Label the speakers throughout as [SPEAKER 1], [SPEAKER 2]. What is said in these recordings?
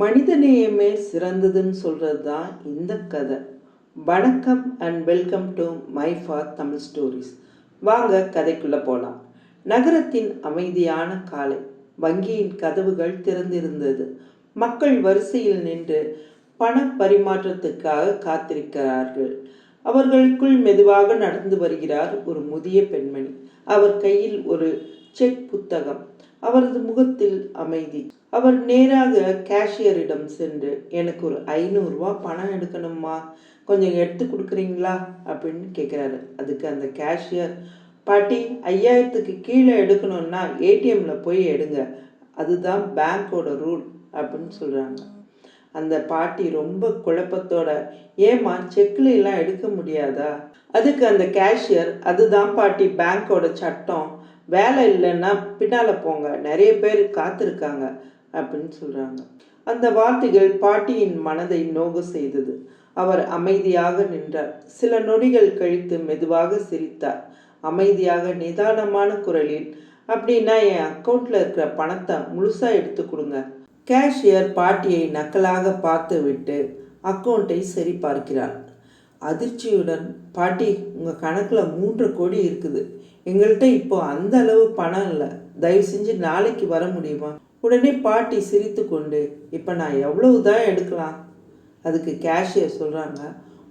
[SPEAKER 1] மனிதநேயமே சிறந்ததுன்னு சொல்கிறது தான் இந்த கதை. வணக்கம் and welcome to my for Tamil stories வாங்க கதைக்குள்ளே போகலாம் நகரத்தின் அமைதியான காலை வங்கியின் கதவுகள் திறந்திருந்தது. மக்கள் வரிசையில் நின்று பண பரிமாற்றத்துக்காக காத்திருக்கிறார்கள். அவர்களுக்குள் மெதுவாக நடந்து வருகிறார் ஒரு முதிய பெண்மணி. அவர் கையில் ஒரு செக் புத்தகம். அவரது முகத்தில் அமைதி. அவர் நேராக கேஷியரிடம் சென்று எனக்கு ஒரு ஐநூறுரூவா பணம் எடுக்கணுமா கொஞ்சம் எடுத்து கொடுக்குறீங்களா? அப்படின்னு கேட்குறாரு அதுக்கு அந்த கேஷியர் பாட்டி ஐயாயிரத்துக்கு கீழே எடுக்கணும்னா ஏடிஎம்மில் போய் எடுங்க. அதுதான் பேங்க்கோட ரூல் அப்படின்னு சொல்கிறாங்க அந்த பாட்டி ரொம்ப குழப்பத்தோட ஏம்மா செக்கில் எல்லாம் எடுக்க முடியாதா? அதுக்கு அந்த கேஷியர் அதுதான் பாட்டி பேங்க்கோட சட்டம். வேலை இல்லைன்னா பின்னால் போங்க. நிறைய பேர் காத்திருக்காங்க அப்படின்னு சொல்கிறாங்க அந்த வார்த்தைகள் பாட்டியின் மனதை நோக செய்தது. அவர் அமைதியாக நின்றார். சில நொடிகள் கழித்து மெதுவாக சிரித்தார். அமைதியாக நிதானமான குரலில் அப்படின்னா என் அக்கௌண்ட்டில் இருக்கிற பணத்தை முழுசாக எடுத்து கொடுங்க. கேஷியர் பாட்டியை நக்கலாக பார்த்துவிட்டு அக்கௌண்ட்டை சரி பார்க்கிறார் அதிர்ச்சியுடன் பாட்டி உங்கள் கணக்கில் மூன்று கோடி இருக்குது. எங்கள்கிட்ட இப்போ அந்த அளவு பணம் இல்லை. தயவு செஞ்சு நாளைக்கு வர முடியுமா? உடனே பாட்டி சிரித்து கொண்டு இப்போ நான் எவ்வளவு தான் எடுக்கலாம்? அதுக்கு கேஷியர் சொல்கிறாங்க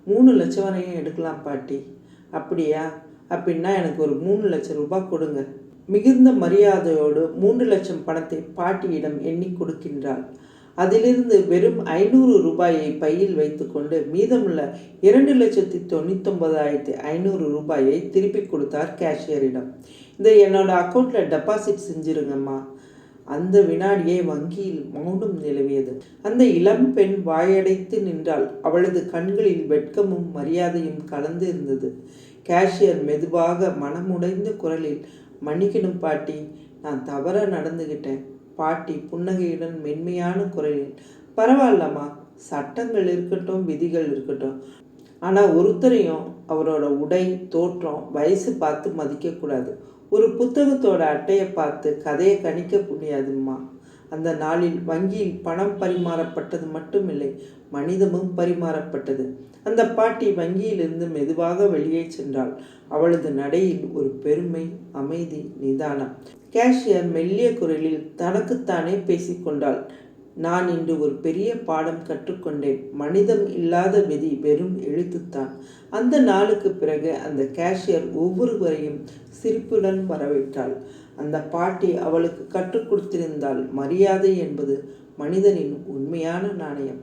[SPEAKER 1] மூணு லட்சம் வரையும் எடுக்கலாம் பாட்டி. அப்படியா? அப்படின்னா எனக்கு ஒரு மூணு லட்சம் ரூபாய் கொடுங்க. மிகுந்த மரியாதையோடு மூன்று லட்சம் பணத்தை பாட்டியிடம் எண்ணி கொடுக்கின்றாள். அதிலிருந்து வெறும் ஐநூறு ரூபாயை பையில் வைத்துக்கொண்டு மீதமுள்ள இரண்டு லட்சத்தி தொண்ணூத்தொன்பதாயிரத்தி ஐநூறு ரூபாயை திருப்பி கொடுத்தார் கேஷியரிடம். இதை என்னோட அக்கௌண்ட்டில் டெபாசிட் செஞ்சிருங்கம்மா. அந்த வினாடியே வங்கியில் மௌனம் நிலவியது. அந்த இளம் பெண் வாயடைத்து நின்றாள். அவளது கண்களில் வெட்கமும் மரியாதையும் கலந்து இருந்தது கேஷியர் மெதுவாக மனமுடைந்த குரலில் மன்னிக்கணும் பாட்டி நான் தவற நடந்துகிட்டேன். பாட்டி புன்னகையுடன் மென்மையான குரலில் பரவாயில்லம்மா சட்டங்கள் இருக்கட்டும் விதிகள் இருக்கட்டும். ஆனால் ஒருத்தரையும் அவரோட உடை தோற்றம் வயசு பார்த்து மதிக்கக்கூடாது. ஒரு புத்தகத்தோட அட்டையை பார்த்து கதையை கணிக்க முடியாதும்மா. அந்த நாளில் வங்கியில் பணம் பரிமாறப்பட்டது மட்டுமில்லை மனிதமும் பரிமாறப்பட்டது. அந்த பாட்டி வங்கியிலிருந்து மெதுவாக வெளியே சென்றாள். அவளது நடையில் ஒரு பெருமை அமைதி நிதானம். கேஷியர் மெல்லிய குரலில் தனக்குத்தானே பேசிக்கொண்டாள். நான் இன்று ஒரு பெரிய பாடம் கற்றுக்கொண்டேன். மனிதம் இல்லாத விதி வெறும் எழுத்துத்தான். அந்த நாளுக்கு பிறகு அந்த கேஷியர் ஒவ்வொருவரையும் சிரிப்புடன் வரவேற்றாள். அந்த பாட்டி அவளுக்கு கற்றுக் கொடுத்திருந்தால் மரியாதை என்பது மனிதனின் உண்மையான நாணயம்.